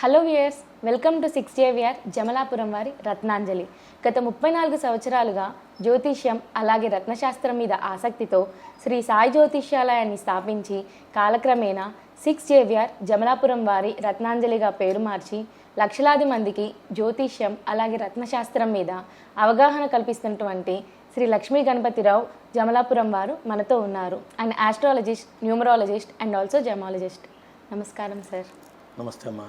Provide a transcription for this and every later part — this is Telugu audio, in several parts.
Hello viewers welcome to six J V R Jamalapuram వారి రత్నాంజలి. గత ముప్పై నాలుగు సంవత్సరాలుగా జ్యోతిష్యం అలాగే రత్నశాస్త్రం మీద ఆసక్తితో శ్రీ సాయి జ్యోతిష్యాలయాన్ని స్థాపించి కాలక్రమేణా సిక్స్ జేవిఆర్ జమలాపురం వారి రత్నాంజలిగా పేరు మార్చి లక్షలాది మందికి జ్యోతిష్యం అలాగే రత్నశాస్త్రం మీద అవగాహన కల్పిస్తున్నటువంటి శ్రీ లక్ష్మీ గణపతిరావు జమలాపురం వారు మనతో ఉన్నారు. And astrologist numerologist and also gemologist నమస్కారం సార్ నమస్తే అమ్మా.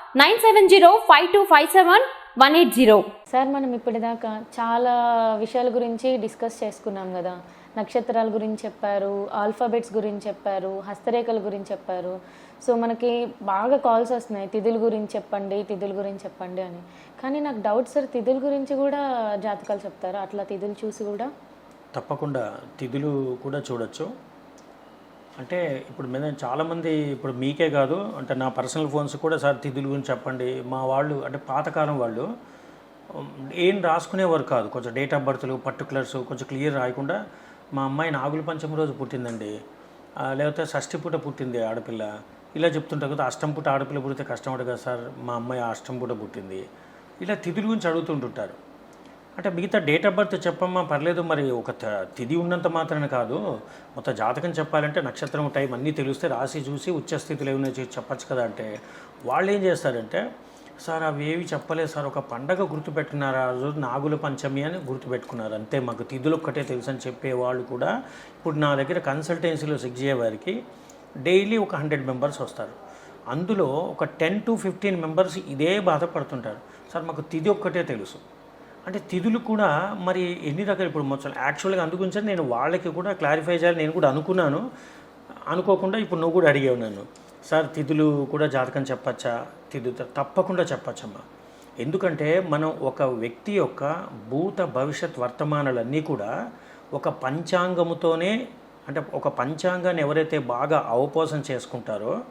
nine seven zero five two five seven one eight zero. Sir మనం ఇప్పటిదాకా చాలా విషయాల గురించి డిస్కస్ చేసుకున్నాం కదా. నక్షత్రాల గురించి చెప్పారు ఆల్ఫాబెట్స్ గురించి చెప్పారు హస్తరేఖల గురించి చెప్పారు. సో మనకి బాగా కాల్స్ వస్తున్నాయి. తిథుల గురించి చెప్పండి తిథుల గురించి చెప్పండి అని. కానీ నాకు డౌట్ సార్ తిథుల గురించి కూడా జాతకాలు చెప్తారు? అట్లా తిథులు చూసి కూడా? తప్పకుండా తిథులు కూడా చూడొచ్చు. అంటే ఇప్పుడు మీద చాలామంది ఇప్పుడు మీకే కాదు అంటే నా పర్సనల్ ఫోన్స్ కూడా సార్ తిథుల గురించి చెప్పండి మా వాళ్ళు అంటే పాతకాలం వాళ్ళు ఏం రాసుకునేవారు కాదు. కొంచెం డేట్ ఆఫ్ బర్త్లు పర్టికులర్స్ కొంచెం క్లియర్ రాయకుండా మా అమ్మాయి నాగుల పంచమి రోజు పుట్టిందండి. లేకపోతే షష్ఠి పూట పుట్టింది ఆడపిల్ల. ఇలా చెప్తుంటారు కదా అష్టం పూట ఆడపిల్ల పుడితే కష్టం కదా సార్ మా అమ్మాయి అష్టం పూట పుట్టింది. ఇలా తిథుల గురించి అడుగుతుంటుంటారు. అంటే మిగతా డేట్ ఆఫ్ బర్త్ చెప్పమ్మా పర్లేదు మరి ఒక తిది తిథి ఉన్నంత మాత్రమే కాదు. మొత్తం జాతకం చెప్పాలంటే నక్షత్రం టైం అన్నీ తెలిస్తే రాసి చూసి ఉచ్చస్థితిలో ఏమైనా చూసి చెప్పచ్చు కదా అంటే. వాళ్ళు ఏం చేస్తారంటే సార్ అవి ఏవి చెప్పలేదు సార్ ఒక పండగ గుర్తుపెట్టుకున్నారు? ఆ రోజు నాగుల పంచమి అని గుర్తుపెట్టుకున్నారు. అంతే మాకు తిథులు ఒక్కటే తెలుసు అని చెప్పే వాళ్ళు కూడా ఇప్పుడు నా దగ్గర కన్సల్టెన్సీలో సిక్స్ వారికి డైలీ ఒక హండ్రెడ్ మెంబర్స్ వస్తారు. అందులో ఒక టెన్ టు ఫిఫ్టీన్ మెంబర్స్ ఇదే బాధపడుతుంటారు. సార్ మాకు తిథి ఒక్కటే తెలుసు. అంటే తిథులు కూడా మరి ఎన్ని రకాలు? ఇప్పుడు మొత్తం యాక్చువల్గా అందుగురించి నేను వాళ్ళకి కూడా క్లారిఫై చేయాలి నేను కూడా అనుకున్నాను. అనుకోకుండా ఇప్పుడు నువ్వు కూడా అడిగావు నన్ను. సార్ తిథులు కూడా జాతకం చెప్పచ్చా? తిథు తప్పకుండా చెప్పచ్చమ్మా. ఎందుకంటే మనం ఒక వ్యక్తి యొక్క భూత భవిష్యత్ వర్తమానాలన్నీ కూడా ఒక పంచాంగముతోనే అంటే ఒక పంచాంగాన్ని ఎవరైతే బాగా అవపోసం చేసుకుంటారో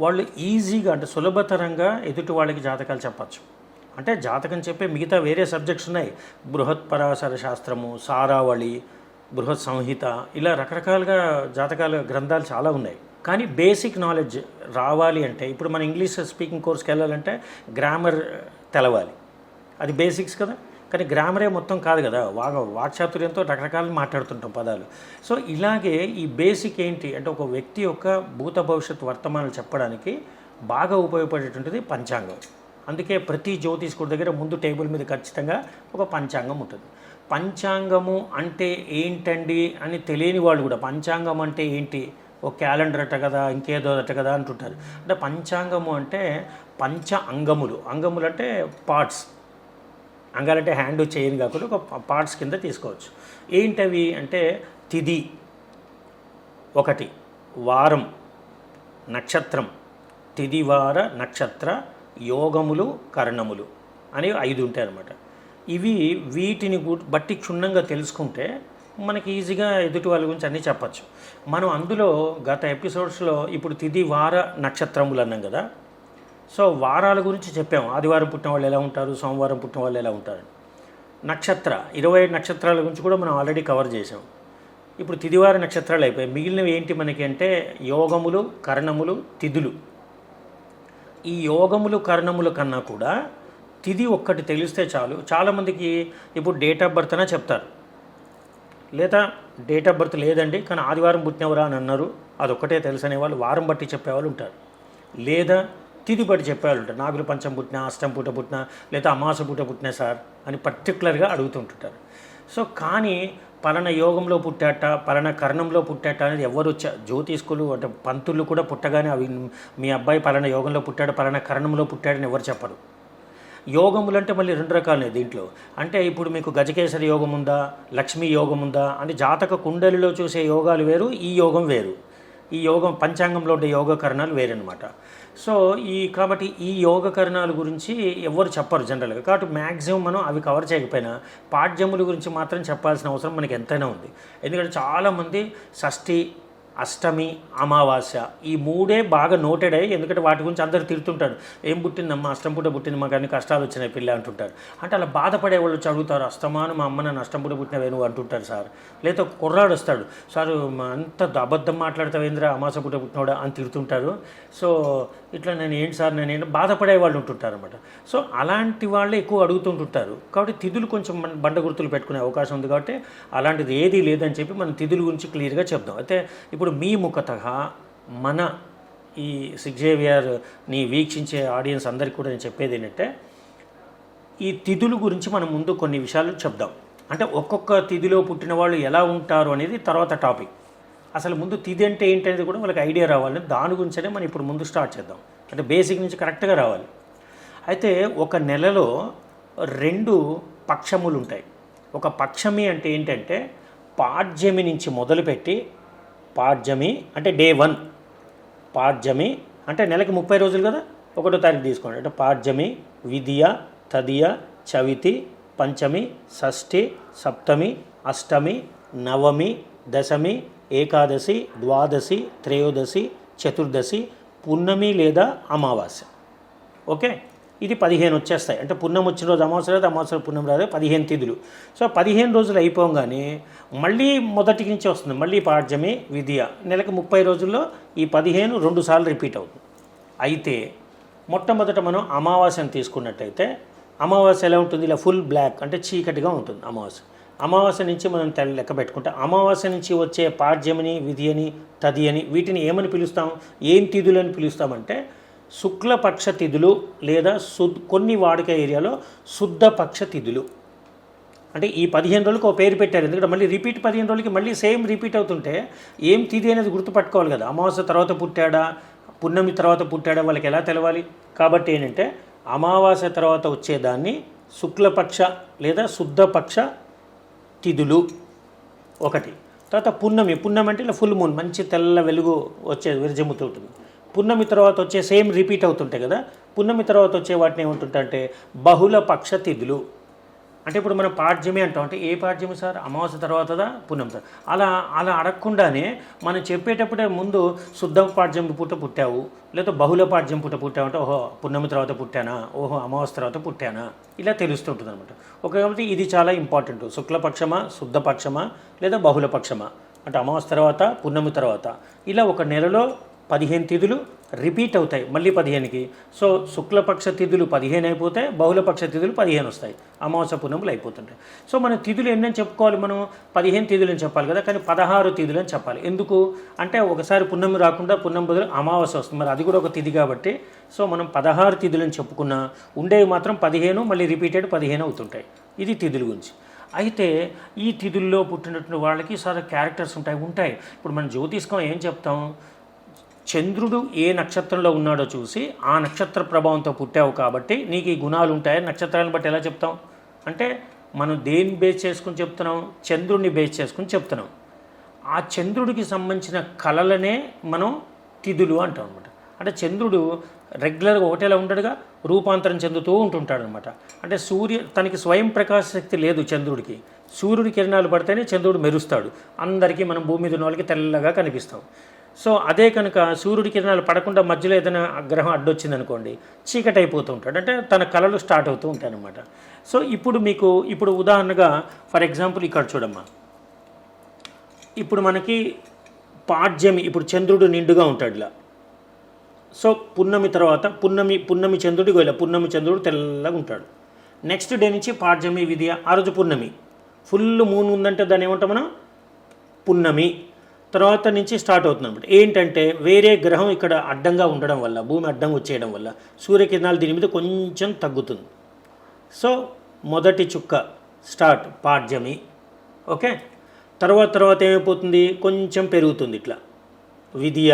వాళ్ళు ఈజీగా అంటే సులభతరంగా ఎదుటి వాళ్ళకి జాతకాలు చెప్పచ్చు. అంటే జాతకం చెప్పే మిగతా వేరే సబ్జెక్ట్స్ ఉన్నాయి. బృహత్ పరాశర శాస్త్రము సారావళి బృహత్ సంహిత ఇలా రకరకాలుగా జాతకాల గ్రంథాలు చాలా ఉన్నాయి. కానీ బేసిక్ నాలెడ్జ్ రావాలి అంటే ఇప్పుడు మన ఇంగ్లీష్ స్పీకింగ్ కోర్స్కి వెళ్ళాలంటే గ్రామర్ తెలవాలి. అది బేసిక్స్ కదా. కానీ గ్రామరే మొత్తం కాదు కదా. వాగ వాక్చాతుర్యంతో రకరకాలు మాట్లాడుతుంటాం పదాలు. సో ఇలాగే ఈ బేసిక్ ఏంటి అంటే ఒక వ్యక్తి యొక్క భూత భవిష్యత్ వర్తమానాలు చెప్పడానికి బాగా ఉపయోగపడేటువంటిది పంచాంగం. అందుకే ప్రతి జ్యోతిష్కుడి దగ్గర ముందు టేబుల్ మీద ఖచ్చితంగా ఒక పంచాంగం ఉంటుంది. పంచాంగము అంటే ఏంటండి అని తెలియని వాళ్ళు కూడా పంచాంగం అంటే ఏంటి? ఒక క్యాలెండర్ అట కదా ఇంకేదో అట కదా అంటుంటారు. అంటే పంచాంగము అంటే పంచ అంగములు. అంగములు అంటే పార్ట్స్. అంగాలంటే హ్యాండ్ చేయని కాకుండా ఒక పార్ట్స్ కింద తీసుకోవచ్చు. ఏంటవి అంటే తిది ఒకటి వారం నక్షత్రం. తిదివార నక్షత్ర యోగములు కర్ణములు అనేవి ఐదు ఉంటాయి అన్నమాట ఇవి వీటిని బట్టి క్షుణ్ణంగా తెలుసుకుంటే మనకి ఈజీగా ఎదుటి వాళ్ళ గురించి అన్నీ చెప్పచ్చు. మనం అందులో గత ఎపిసోడ్స్లో ఇప్పుడు తిది వార నక్షత్రములు అన్నాం కదా. సో వారాల గురించి చెప్పాము ఆదివారం పుట్టిన వాళ్ళు ఎలా ఉంటారు సోమవారం పుట్టిన వాళ్ళు ఎలా ఉంటారు నక్షత్ర ఇరవై నక్షత్రాల గురించి కూడా మనం ఆల్రెడీ కవర్ చేసాం ఇప్పుడు తిదివార నక్షత్రాలు అయిపోయాయి. మిగిలినవి ఏంటి మనకి అంటే యోగములు కరణములు తిథులు. ఈ యోగములు కర్ణములు కన్నా కూడా తిథి ఒక్కటి తెలిస్తే చాలు. చాలామందికి ఇప్పుడు డేట్ ఆఫ్ బర్త్ అనే చెప్తారు. లేదా డేట్ ఆఫ్ బర్త్ లేదండి కానీ ఆదివారం పుట్టినవరా అని అన్నారు. అదొక్కటే తెలుసు అనేవాళ్ళు వారం బట్టి చెప్పేవాళ్ళు ఉంటారు. లేదా తిథి బట్టి చెప్పేవాళ్ళు ఉంటారు. నాగుల పంచం పుట్టినా అష్టం పూట పుట్టినా లేదా అమాస పూట పుట్టినా సార్ అని పర్టికులర్గా అడుగుతుంటుంటారు. సో కానీ పలాన యోగంలో పుట్టాట పలన కర్ణంలో పుట్టాట అనేది ఎవరు జ్యోతిష్కులు అంటే పంతులు కూడా పుట్టగానే అవి మీ అబ్బాయి పలన యోగంలో పుట్టాడు పలాన కర్ణంలో పుట్టాడని ఎవరు చెప్పరు. యోగములు అంటే మళ్ళీ రెండు రకాలు దీంట్లో. అంటే ఇప్పుడు మీకు గజకేసరి యోగం ఉందా లక్ష్మీ యోగం ఉందా అంటే జాతక కుండలిలో చూసే యోగాలు వేరు ఈ యోగం వేరు. ఈ యోగం పంచాంగంలో ఉండే యోగకరణాలు వేరనమాట సో ఈ కాబట్టి ఈ యోగ కరణాల గురించి ఎవరు చెప్పరు జనరల్గా. కాబట్టి మ్యాక్సిమం మనం అవి కవర్ చేయకపోయినా పాఠ్యముల గురించి మాత్రం చెప్పాల్సిన అవసరం మనకి ఎంతైనా ఉంది. ఎందుకంటే చాలామంది షష్ఠి అష్టమి అమావాస్య ఈ మూడే బాగా నోటెడ్ అయ్యి ఎందుకంటే వాటి గురించి అందరు తిడుతుంటారు. ఏం పుట్టిందమ్మా? అష్టం పూట పుట్టింది మాకు అన్ని కష్టాలు వచ్చినాయి పిల్ల అంటుంటారు. అంటే అలా బాధపడే వాళ్ళు చదువుతారు అష్టమాను అస్తమాను మా అమ్మ నన్ను అష్టం పూట పుట్టినవే నువ్వు అంటుంటారు సార్. లేదా కుర్రాడు వస్తాడు సార్ అంత అబద్ధం మాట్లాడతావేంద్రా? అమాస పూట పుట్టినవాడు అని తిడుతుంటారు. సో ఇట్లా నేను ఏంటి సార్? నేను ఏంటి? బాధపడే వాళ్ళు ఉంటుంటారు అనమాట సో అలాంటి వాళ్ళే ఎక్కువ అడుగుతుంటుంటారు. కాబట్టి తిథులు కొంచెం బండ గుర్తులు పెట్టుకునే అవకాశం ఉంది కాబట్టి అలాంటిది ఏదీ లేదని చెప్పి మనం తిథుల గురించి క్లియర్గా చెప్దాం. అయితే ఇప్పుడు మీ ముఖత మన ఈ సిగ్జేవియర్ని వీక్షించే ఆడియన్స్ అందరికీ కూడా నేను చెప్పేది ఏంటంటే ఈ తిథుల గురించి మనం ముందు కొన్ని విషయాలు చెప్దాం. అంటే ఒక్కొక్క తిథిలో పుట్టిన వాళ్ళు ఎలా ఉంటారు అనేది తర్వాత టాపిక్. అసలు ముందు తిథి అంటే ఏంటనేది కూడా వాళ్ళకి ఐడియా రావాలి. దాని గురించనే మనం ఇప్పుడు ముందు స్టార్ట్ చేద్దాం. అంటే బేసిక్ నుంచి కరెక్ట్గా రావాలి. అయితే ఒక నెలలో రెండు పక్షములు ఉంటాయి. ఒక పక్షమి అంటే ఏంటంటే పాడ్యమి నుంచి మొదలుపెట్టి పాడ్యమి అంటే డే వన్. పాడ్యమి అంటే నెలకి ముప్పై రోజులు కదా? ఒకటో తారీఖు తీసుకోండి. అంటే పాడ్యమి విధియ తదియ చవితి పంచమి షష్ఠి సప్తమి అష్టమి నవమి దశమి ఏకాదశి ద్వాదశి త్రయోదశి చతుర్దశి పున్నమి లేదా అమావాస్య. ఓకే? ఇది పదిహేను వచ్చేస్తాయి. అంటే పున్నం వచ్చిన రోజు అమావాస్య రాదు అమావాస్య పుణ్యం రాదు పదిహేను తిథులు. సో పదిహేను రోజులు అయిపోగానే మళ్ళీ మొదటి నుంచి వస్తుంది. మళ్ళీ పాడ్యమి విద్య నెలకు ముప్పై రోజుల్లో ఈ పదిహేను రెండు సార్లు రిపీట్ అవుతుంది. అయితే మొట్టమొదట మనం అమావాస్యను తీసుకున్నట్టయితే అమావాస్య ఎలా ఉంటుంది? ఇలా ఫుల్ బ్లాక్ అంటే చీకటిగా ఉంటుంది అమావాస్య. అమావాస్య నుంచి మనం తెల్ల లెక్క పెట్టుకుంటాం అమావాస్య నుంచి వచ్చే పాడ్యమని విధియని తది అని వీటిని ఏమని పిలుస్తాం? ఏం తిథులని పిలుస్తామంటే శుక్లపక్ష తిథులు లేదా శుద్ కొన్ని వాడుక ఏరియాలో శుద్ధపక్ష తిథులు అంటే ఈ పదిహేను రోజులకు ఒక పేరు పెట్టారు. ఎందుకంటే మళ్ళీ రిపీట్ పదిహేను రోజులకి మళ్ళీ సేమ్ రిపీట్ అవుతుంటే ఏం తిథి అనేది గుర్తుపట్టుకోవాలి కదా. అమావాస్య తర్వాత పుట్టాడా? పున్నమి తర్వాత పుట్టాడా? వాళ్ళకి ఎలా తెలవాలి? కాబట్టి ఏంటంటే అమావాస్య తర్వాత వచ్చేదాన్ని శుక్లపక్ష లేదా శుద్ధపక్ష తిథులు ఒకటి. తర్వాత పున్నమి. పున్నమి అంటే ఇలా ఫుల్ మూన్ మంచి తెల్ల వెలుగు వచ్చే విరజమ్ముతూ ఉంటుంది. పున్నమి తర్వాత వచ్చే సేమ్ రిపీట్ అవుతుంటాయి కదా పున్నమి తర్వాత వచ్చే వాటిని ఏముంటుంటే బహుళ పక్ష తిథులు. అంటే ఇప్పుడు మనం పాడ్యమి అంటాం. అంటే ఏ పాడ్యమి సార్? అమావాస్య తర్వాతదా? పున్నమి తర్వాత అలా అలా అడగకుండానే మనం చెప్పేటప్పుడే ముందు శుద్ధ పాడ్యం పుట్ట పుట్టావు లేదా బహుళ పాడ్యం పుట్ట పుట్టావు అంటే ఓహో పున్నమి తర్వాత పుట్టానా? ఓహో అమావాస్య తర్వాత పుట్టానా? ఇలా తెలుస్తుంటుంది అనమాట ఒక కాబట్టి ఇది చాలా ఇంపార్టెంట్. శుక్లపక్షమా శుద్ధపక్షమా లేదా బహుళపక్షమా అంటే అమావాస్య తర్వాత పున్నమి తర్వాత. ఇలా ఒక నెలలో పదిహేను తిథులు రిపీట్ అవుతాయి మళ్ళీ పదిహేనుకి. సో శుక్లపక్ష తిథులు పదిహేను అయిపోతే బహుళపక్ష తిథులు పదిహేను వస్తాయి. అమావాస్య పున్నములు అయిపోతుంటాయి. సో మన తిథులు ఎన్నని చెప్పుకోవాలి మనం? పదిహేను తిథులు అని చెప్పాలి కదా కానీ పదహారు తిథులు అని చెప్పాలి. ఎందుకు? అంటే ఒకసారి పున్నమి రాకుండా పున్నం బదులు అమావాస్య వస్తుంది. మరి అది కూడా ఒక తిథి కాబట్టి. సో మనం పదహారు తిథులు అని చెప్పుకున్నా ఉండేవి మాత్రం పదిహేను మళ్ళీ రిపీటెడ్ పదిహేను అవుతుంటాయి. ఇది తిథుల గురించి. అయితే ఈ తిథుల్లో పుట్టినటువంటి వాళ్ళకి సార్ క్యారెక్టర్స్ ఉంటాయి ఉంటాయి. ఇప్పుడు మనం జ్యోతిష్కం ఏం చెప్తాం? చంద్రుడు ఏ నక్షత్రంలో ఉన్నాడో చూసి ఆ నక్షత్ర ప్రభావంతో పుట్టావు కాబట్టి నీకు ఈ గుణాలు ఉంటాయని నక్షత్రాలను బట్టి ఎలా చెప్తాం? అంటే మనం దేన్ని బేస్ చేసుకుని చెప్తున్నాం? చంద్రుడిని బేస్ చేసుకుని చెప్తున్నాం. ఆ చంద్రుడికి సంబంధించిన కళలనే మనం తిథులు అంటాం అనమాట అంటే చంద్రుడు రెగ్యులర్గా ఒకటేలా ఉండడుగా రూపాంతరం చెందుతూ ఉంటుంటాడు అనమాట అంటే సూర్య తనకి స్వయం ప్రకాశ శక్తి లేదు చంద్రుడికి. సూర్యుడి కిరణాలు పడితేనే చంద్రుడు మెరుస్తాడు. అందరికీ మనం భూమి మీద ఉన్న వాళ్ళకి తెల్లగా కనిపిస్తాం. సో అదే కనుక సూర్యుడి కిరణాలు పడకుండా మధ్యలో ఏదైనా గ్రహం అడ్డొచ్చింది అనుకోండి చీకటి అయిపోతూ ఉంటాడు అంటే తన కళలు స్టార్ట్ అవుతూ ఉంటాయి అనమాట సో ఇప్పుడు మీకు ఇప్పుడు ఉదాహరణగా ఫర్ ఎగ్జాంపుల్ ఇక్కడ చూడమ్మా. ఇప్పుడు మనకి పాడ్యమి ఇప్పుడు చంద్రుడు నిండుగా ఉంటాడు ఇలా సో పున్నమి తర్వాత పున్నమి పున్నమి చంద్రుడికి ఇలా పున్నమి చంద్రుడు తెల్లగా ఉంటాడు. నెక్స్ట్ డే నుంచి పాడ్యమి విద్య ఆ రోజు పున్నమి. ఫుల్ మూన్ ఉందంటే దాన్ని ఏమంటాం మనం? పున్నమి. తర్వాత నుంచి స్టార్ట్ అవుతుంది అనమాట ఏంటంటే వేరే గ్రహం ఇక్కడ అడ్డంగా ఉండడం వల్ల భూమి అడ్డంగా వచ్చేయడం వల్ల సూర్యకిరణాలు దీని మీద కొంచెం తగ్గుతుంది. సో మొదటి చుక్క స్టార్ట్ పాడ్యమి ఓకే? తర్వాత తర్వాత ఏమైపోతుంది? కొంచెం పెరుగుతుంది ఇట్లా. విధియ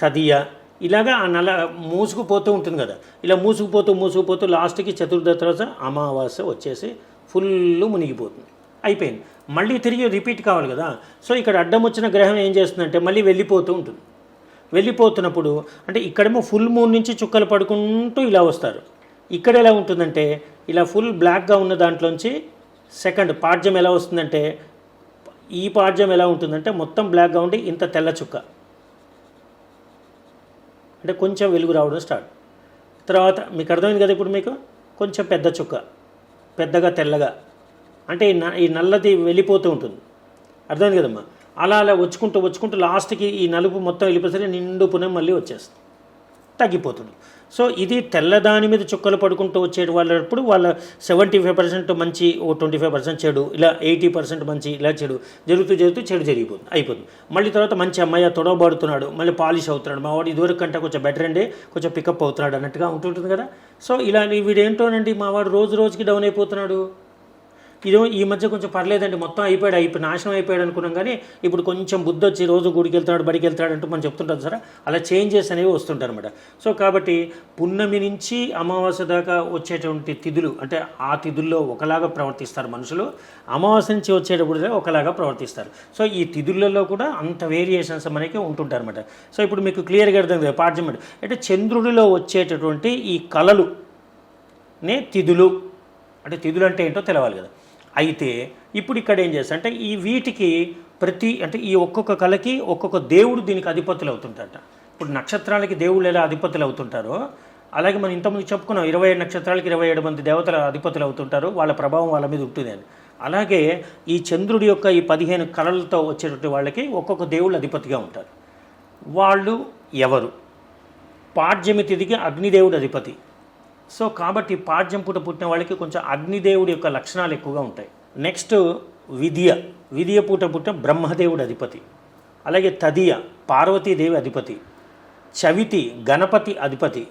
తదియ ఇలాగా ఆ నల్ల మూసుకుపోతూ ఉంటుంది కదా. ఇలా మూసుకుపోతూ మూసుకుపోతూ లాస్ట్కి చతుర్దశ తర్వాత అమావాస్య వచ్చేసి ఫుల్ మునిగిపోతుంది. అయిపోయింది. మళ్ళీ తిరిగి రిపీట్ కావాలి కదా. సో ఇక్కడ అడ్డం వచ్చిన గ్రహం ఏం చేస్తుందంటే మళ్ళీ వెళ్ళిపోతూ ఉంటుంది. వెళ్ళిపోతున్నప్పుడు అంటే ఇక్కడేమో ఫుల్ మూన్ నుంచి చుక్కలు పడుకుంటూ ఇలా వస్తారు. ఇక్కడ ఎలా ఉంటుందంటే ఇలా ఫుల్ బ్లాక్గా ఉన్న దాంట్లోంచి సెకండ్ పాడ్యం ఎలా వస్తుందంటే ఈ పాడ్యం ఎలా ఉంటుందంటే మొత్తం బ్లాక్గా ఉండి ఇంత తెల్ల చుక్క. అంటే కొంచెం వెలుగు రావడం స్టార్ట్ తర్వాత మీకు అర్థమైంది కదా ఇప్పుడు మీకు? కొంచెం పెద్ద చుక్క. పెద్దగా తెల్లగా. అంటే ఈ నల్లది వెళ్ళిపోతూ ఉంటుంది. అర్థమైంది కదమ్మా? అలా అలా వచ్చుకుంటూ వచ్చుకుంటూ లాస్ట్కి ఈ నలుపు మొత్తం వెళ్ళిపోతే నిండు పునః మళ్ళీ వచ్చేస్తుంది. తగ్గిపోతుంది. సో ఇది తెల్లదాని మీద చుక్కలు పడుకుంటూ వచ్చే వాళ్ళప్పుడు వాళ్ళ సెవెంటీ ఫైవ్ పర్సెంట్ మంచి ఓ ట్వంటీ ఫైవ్ పర్సెంట్ చెడు ఇలా ఎయిటీ పర్సెంట్ మంచి ఇలా చెడు జరుగుతూ జరుగుతూ చెడు జరిగిపోతుంది అయిపోతుంది. మళ్ళీ తర్వాత మంచి అమ్మాయి తొడవబడుతున్నాడు మళ్ళీ పాలిష్ అవుతున్నాడు మా వాడు ఇదివరకు కంటే కొంచెం బెటర్ అండి కొంచెం పికప్ అవుతున్నాడు అన్నట్టుగా ఉంటుంటుంది కదా. సో ఇలా వీడేంటోనండి మా వాడు రోజు రోజుకి డౌన్ అయిపోతున్నాడు. ఇదో ఈ మధ్య కొంచెం పర్లేదండి. మొత్తం అయిపోయాడు. అయిపోయి నాశనం అయిపోయాడు అనుకున్నాం కానీ ఇప్పుడు కొంచెం బుద్ధి వచ్చి రోజు గుడికి వెళ్తున్నాడు బడికి వెళ్తాడు అంటూ మనం చెప్తుంటాం సరే. అలా చేంజెస్ అనేవి వస్తుంటారు అనమాట సో కాబట్టి పున్నమి నుంచి అమావాస్య దాకా వచ్చేటువంటి తిథులు అంటే ఆ తిథుల్లో ఒకలాగా ప్రవర్తిస్తారు మనుషులు. అమావాస్య నుంచి వచ్చేటప్పుడు ఒకలాగా ప్రవర్తిస్తారు. సో ఈ తిథులలో కూడా అంత వేరియేషన్స్ మనకి ఉంటుంటారనమాట సో ఇప్పుడు మీకు క్లియర్గా అర్థం కదా పాఠ్యం అంటే అంటే చంద్రుడిలో వచ్చేటటువంటి ఈ కళలు నే తిథులు. అంటే తిథులు అంటే ఏంటో తెలవాలి కదా. అయితే ఇప్పుడు ఇక్కడ ఏం చేస్తా అంటే ఈ వీటికి ప్రతి అంటే ఈ ఒక్కొక్క కళకి ఒక్కొక్క దేవుడు దీనికి అధిపతులు అవుతుంటారట ఇప్పుడు నక్షత్రాలకి దేవుళ్ళు ఎలా అధిపతులు అవుతుంటారో అలాగే మనం ఇంతకుముందు చెప్పుకున్నాం ఇరవై ఏడు నక్షత్రాలకి ఇరవై ఏడు మంది దేవతల అధిపతులు అవుతుంటారు వాళ్ళ ప్రభావం వాళ్ళ మీద ఉంటుంది అని. అలాగే ఈ చంద్రుడి యొక్క ఈ పదిహేను కళలతో వచ్చేటువంటి వాళ్ళకి ఒక్కొక్క దేవుళ్ళు అధిపతిగా ఉంటారు. వాళ్ళు ఎవరు? పాడ్యమి తిథికి అగ్నిదేవుడు అధిపతి. సో కాబట్టి పాడ్యం పూట పుట్టిన వాళ్ళకి కొంచెం అగ్నిదేవుడి యొక్క లక్షణాలు ఎక్కువగా ఉంటాయి. నెక్స్ట్ విధియ. విధియ పూట పుట్టిన బ్రహ్మదేవుడు అధిపతి. అలాగే తదియ పార్వతీదేవి అధిపతి. చవితి గణపతి అధిపతి.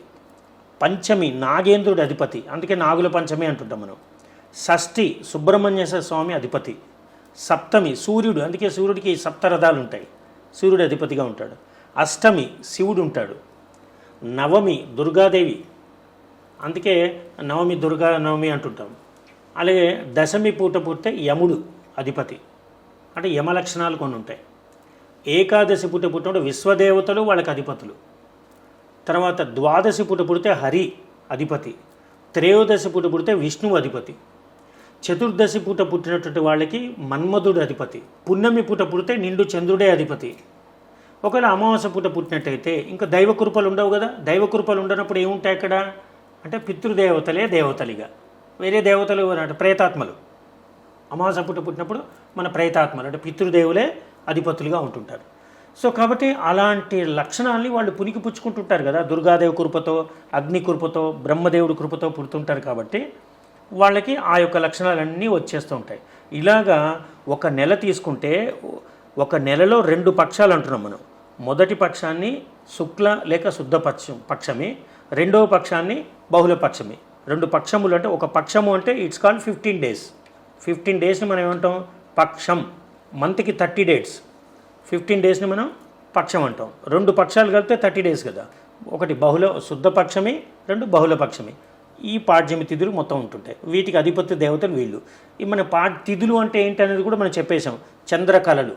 పంచమి నాగేంద్రుడి అధిపతి. అందుకే నాగుల పంచమి అంటుంటాం మనం. షష్ఠి సుబ్రహ్మణ్యేశ్వర స్వామి అధిపతి. సప్తమి సూర్యుడు. అందుకే సూర్యుడికి సప్తరథాలు ఉంటాయి. సూర్యుడు అధిపతిగా ఉంటాడు. అష్టమి శివుడు ఉంటాడు. నవమి దుర్గాదేవి. అందుకే నవమి దుర్గా నవమి అంటుంటాం. అలాగే దశమి పూట పుట్టే యముడు అధిపతి. అంటే యమ లక్షణాలు కొన్ని ఉంటాయి. ఏకాదశి పూట పుట్టినప్పుడు విశ్వదేవతలు వాళ్ళకి అధిపతులు. తర్వాత ద్వాదశి పూట పుడితే హరి అధిపతి. త్రయోదశి పూట పుడితే విష్ణువు అధిపతి. చతుర్దశి పూట పుట్టినటువంటి వాళ్ళకి మన్మధుడు అధిపతి. పున్నమి పూట పుడితే నిండు చంద్రుడే అధిపతి. ఒకవేళ అమావాస పూట పుట్టినట్టయితే ఇంకా దైవ కృపలు ఉండవు కదా? దైవ కృపలు ఉండనప్పుడు ఏముంటాయి అక్కడ? అంటే పితృదేవతలే దేవతలిగా. వేరే దేవతలు అంటే ప్రేతాత్మలు. అమాస పుట్ట పుట్టినప్పుడు మన ప్రేతాత్మలు అంటే పితృదేవులే అధిపతులుగా ఉంటుంటారు. సో కాబట్టి అలాంటి లక్షణాలని వాళ్ళు పునికి పుచ్చుకుంటుంటారు కదా. దుర్గాదేవి కృపతో అగ్ని కృపతో బ్రహ్మదేవుడి కృపతో పుడుతుంటారు కాబట్టి వాళ్ళకి ఆ యొక్క లక్షణాలన్నీ వచ్చేస్తూ ఉంటాయి. ఇలాగా ఒక నెల తీసుకుంటే ఒక నెలలో రెండు పక్షాలు అంటున్నాం మనం. మొదటి పక్షాన్ని శుక్ల లేక శుద్ధ పక్షం పక్షమే. రెండవ పక్షాన్ని బహుళపక్షమే. రెండు పక్షములు అంటే ఒక పక్షము అంటే it's called fifteen days fifteen డేస్ని మనం ఏమంటాం? పక్షం. మంత్కి థర్టీ డేట్స్ ఫిఫ్టీన్ డేస్ని మనం పక్షం అంటాం. రెండు పక్షాలు కలిపితే థర్టీ డేస్ కదా. ఒకటి బహుళ శుద్ధపక్షమి రెండు బహుళపక్షమే ఈ పాడ్యమి తిథులు మొత్తం ఉంటుంటాయి. వీటికి అధిపత్య దేవతలు వీళ్ళు. ఈ మన పా తిథులు అంటే ఏంటి అనేది కూడా మనం చెప్పేశాం. చంద్రకళలు.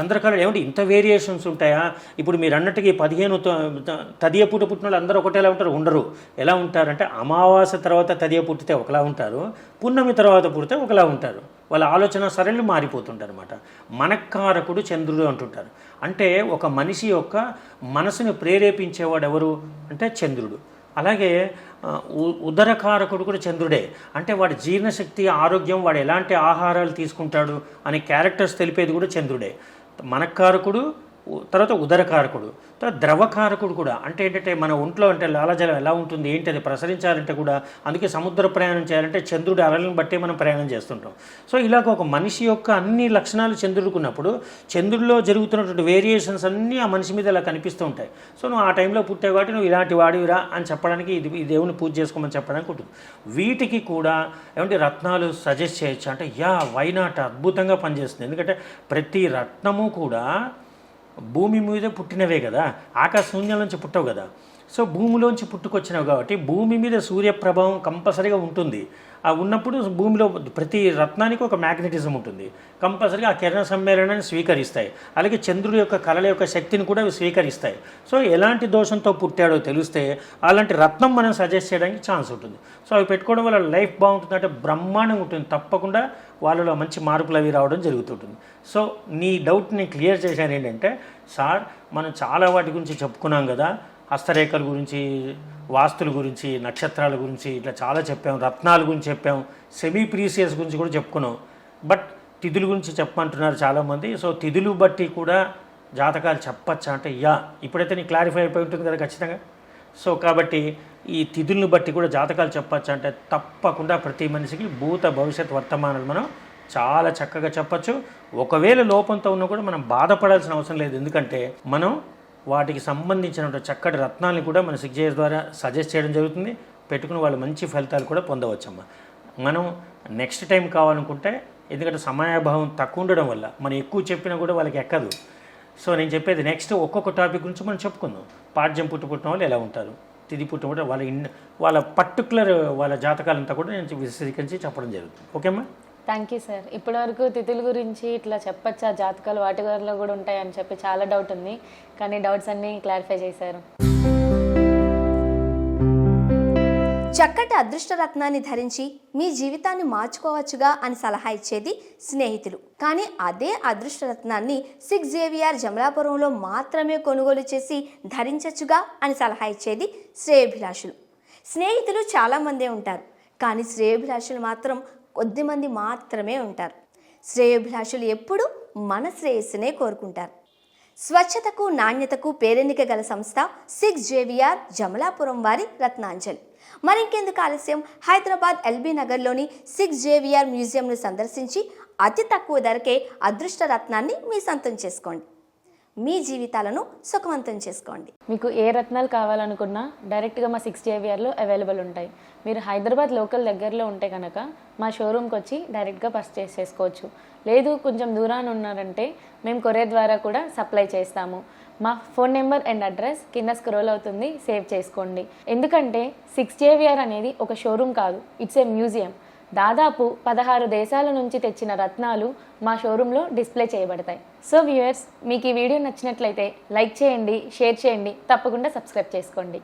చంద్రకళ ఏమంటే ఇంత వేరియేషన్స్ ఉంటాయా? ఇప్పుడు మీరు అన్నట్టుగా పదిహేను త- తదియ పూట పుట్టిన వాళ్ళు అందరూ ఒకటేలా ఉంటారు ఉండరు. ఎలా ఉంటారంటే అమావాస్య తర్వాత తదియ పుట్టితే ఒకలా ఉంటారు పున్నమి తర్వాత పుడితే ఒకలా ఉంటారు. వాళ్ళ ఆలోచన సరళి మారిపోతుంటారు అనమాట మనకారకుడు చంద్రుడు అంటుంటారు. అంటే ఒక మనిషి యొక్క మనసుని ప్రేరేపించేవాడు ఎవరు? అంటే చంద్రుడు. అలాగే ఉ- ఉదరకారకుడు కూడా చంద్రుడే. అంటే వాడి జీర్ణశక్తి ఆరోగ్యం వాడు ఎలాంటి ఆహారాలు తీసుకుంటాడు అనే క్యారెక్టర్స్ తెలిపేది కూడా చంద్రుడే. మనకారకుడు తర్వాత ఉదరకారకుడు తర్వాత ద్రవకారకుడు కూడా. అంటే ఏంటంటే మన ఒంట్లో అంటే లాలజలం ఎలా ఉంటుంది ఏంటి అది ప్రసరించాలంటే కూడా అందుకే సముద్ర ప్రయాణం చేయాలంటే చంద్రుడి అలలను బట్టే మనం ప్రయాణం చేస్తుంటాం. సో ఇలాగ ఒక మనిషి యొక్క అన్ని లక్షణాలు చంద్రుడికి ఉన్నప్పుడు చంద్రుడిలో జరుగుతున్నటువంటి వేరియేషన్స్ అన్నీ ఆ మనిషి మీద ఇలా కనిపిస్తూ ఉంటాయి. సో నువ్వు ఆ టైంలో పుట్టే కాబట్టి నువ్వు ఇలాంటి వాడివిరా అని చెప్పడానికి ఇది ఈ దేవుని పూజ చేసుకోమని చెప్పడానికి ఉంటుంది. వీటికి కూడా ఏమంటే రత్నాలు సజెస్ట్ చేయొచ్చు. అంటే యా వైనాట్ అద్భుతంగా పనిచేస్తుంది. ఎందుకంటే ప్రతి రత్నము కూడా భూమి మీద పుట్టినవే కదా? ఆకాశ శూన్యం నుంచి పుట్టవు కదా? సో భూమిలోంచి పుట్టుకొచ్చినావు కాబట్టి భూమి మీద సూర్యప్రభావం కంపల్సరీగా ఉంటుంది. ఆ ఉన్నప్పుడు భూమిలో ప్రతి రత్నానికి ఒక మ్యాగ్నెటిజం ఉంటుంది. కంపల్సరీగా ఆ కిరణ సమ్మేళనాన్ని స్వీకరిస్తాయి. అలాగే చంద్రుడి యొక్క కళల యొక్క శక్తిని కూడా అవి స్వీకరిస్తాయి. సో ఎలాంటి దోషంతో పుట్టాడో తెలిస్తే అలాంటి రత్నం మనం సజెస్ట్ చేయడానికి ఛాన్స్ ఉంటుంది. సో అవి పెట్టుకోవడం వల్ల లైఫ్ బాగుంటుంది అంటే బ్రహ్మాండంగా ఉంటుంది. తప్పకుండా వాళ్ళలో మంచి మార్పులు అవి రావడం జరుగుతుంటుంది. సో నీ డౌట్ని క్లియర్ చేశాను ఏంటంటే సార్ మనం చాలా వాటి గురించి చెప్పుకున్నాం కదా. హస్తరేఖల గురించి వాస్తుల గురించి నక్షత్రాల గురించి ఇట్లా చాలా చెప్పాం. రత్నాల గురించి చెప్పాం. సెమీ ప్రీసియస్ గురించి కూడా చెప్పుకున్నాం. బట్ తిథుల గురించి చెప్పమంటున్నారు చాలామంది. సో తిథులు బట్టి కూడా జాతకాలు చెప్పచ్చా అంటే యా. ఇప్పుడైతే నీ క్లారిఫై అయిపోయి ఉంటుంది కదా ఖచ్చితంగా. సో కాబట్టి ఈ తిథులను బట్టి కూడా జాతకాలు చెప్పచ్చు అంటే తప్పకుండా ప్రతి మనిషికి భూత భవిష్యత్ వర్తమానాలు మనం చాలా చక్కగా చెప్పచ్చు. ఒకవేళ లోపంతో ఉన్నా కూడా మనం బాధపడాల్సిన అవసరం లేదు. ఎందుకంటే మనం వాటికి సంబంధించినటువంటి చక్కటి రత్నాలను కూడా మన సిగ్జేస్ ద్వారా సజెస్ట్ చేయడం జరుగుతుంది. పెట్టుకుని వాళ్ళు మంచి ఫలితాలు కూడా పొందవచ్చమ్మా. మనం నెక్స్ట్ టైం కావాలనుకుంటే ఎందుకంటే సమయాభావం తక్కువ ఉండడం వల్ల మనం ఎక్కువ చెప్పినా కూడా వాళ్ళకి ఎక్కదు. సో నేను చెప్పేది నెక్స్ట్ ఒక్కొక్క టాపిక్ గురించి మనం చెప్పుకుందాం. పాడ్యం పుట్టు పుట్టిన వాళ్ళు ఎలా ఉంటారు? తిది పుట్టిన కూడా వాళ్ళ ఇన్ వాళ్ళ పర్టికులర్ వాళ్ళ జాతకాలంతా కూడా నేను విశదీకరించి చెప్పడం జరుగుతుంది. ఓకేమ్మా? థ్యాంక్ యూ సార్ ఇప్పటివరకు తిథుల గురించి ఇట్లా చెప్పచ్చా? జాతకాలు వాటి వల్ల కూడా ఉంటాయని చెప్పి చాలా డౌట్ ఉంది. కానీ డౌట్స్ అన్నీ క్లారిఫై చేశారు. చక్కటి అదృష్టరత్నాన్ని ధరించి మీ జీవితాన్ని మార్చుకోవచ్చుగా అని సలహా ఇచ్చేది స్నేహితులు. కానీ అదే అదృష్ట రత్నాన్ని సిక్స్ జేవిఆర్ జమలాపురంలో మాత్రమే కొనుగోలు చేసి ధరించచ్చుగా అని సలహా ఇచ్చేది శ్రేయభిలాషులు. స్నేహితులు చాలామందే ఉంటారు. కానీ శ్రేయభిలాషులు మాత్రం కొద్దిమంది మాత్రమే ఉంటారు. శ్రేయోభిలాషులు ఎప్పుడూ మన శ్రేయస్సునే కోరుకుంటారు. స్వచ్ఛతకు నాణ్యతకు పేరెన్నిక గల సంస్థ సిక్స్ జేవిఆర్ జమలాపురం వారి రత్నాంజలి. మరింకెందుకు ఆలస్యం? హైదరాబాద్ ఎల్బీ నగర్లోని సిక్స్ జేవిఆర్ మ్యూజియంను సందర్శించి అతి తక్కువ ధరకే అదృష్ట రత్నాన్ని మీ సొంతం చేసుకోండి. మీ జీవితాలను సుఖవంతం చేసుకోండి. మీకు ఏ రత్నాలు కావాలనుకున్నా డైరెక్ట్గా మా సిక్స్ జేవిఆర్లో అవైలబుల్ ఉంటాయి. మీరు హైదరాబాద్ లోకల్ దగ్గరలో ఉంటే కనుక మా షోరూమ్కి వచ్చి డైరెక్ట్గా పర్చేస్ చేసుకోవచ్చు లేదు కొంచెం దూరాన ఉన్నారంటే మేము కొరియర్ ద్వారా కూడా సప్లై చేస్తాము. మా ఫోన్ నెంబర్ అండ్ అడ్రస్ కింద స్క్రోల్ అవుతుంది సేవ్ చేసుకోండి. ఎందుకంటే సిక్స్ జేవిఆర్ అనేది ఒక షోరూమ్ కాదు ఇట్స్ ఏ మ్యూజియం. దాదాపు పదహారు దేశాల నుంచి తెచ్చిన రత్నాలు మా షోరూంలో డిస్ప్లే చేయబడతాయి. సో వ్యూయర్స్ మీకు ఈ వీడియో నచ్చినట్లయితే లైక్ చేయండి షేర్ చేయండి తప్పకుండా సబ్స్క్రైబ్ చేసుకోండి.